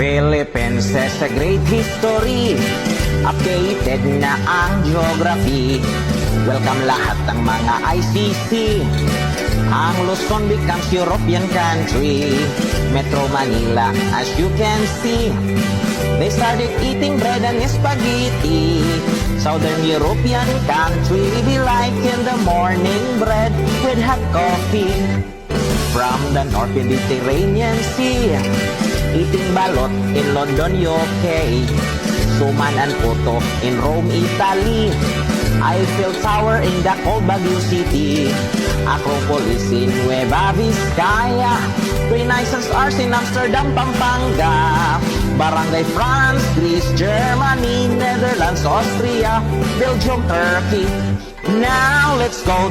Philippines has a great history Updated na ang geography. Welcome lahat ng mga ICC Ang Luzon becomes European country. Metro Manila as you can see. They started eating bread and spaghetti. Southern European country Be like in the morning bread with hot coffee. From the North Mediterranean Sea Balot in London, UK Suman and Puto in Rome, Italy. Eiffel Tower in the cold Baguio City. Acropolis in Nueva Vizcaya. Renaissance Arts in Amsterdam, Pampanga. Barangay France, Greece, Germany, Netherlands, Austria, Belgium, Turkey. Now let's go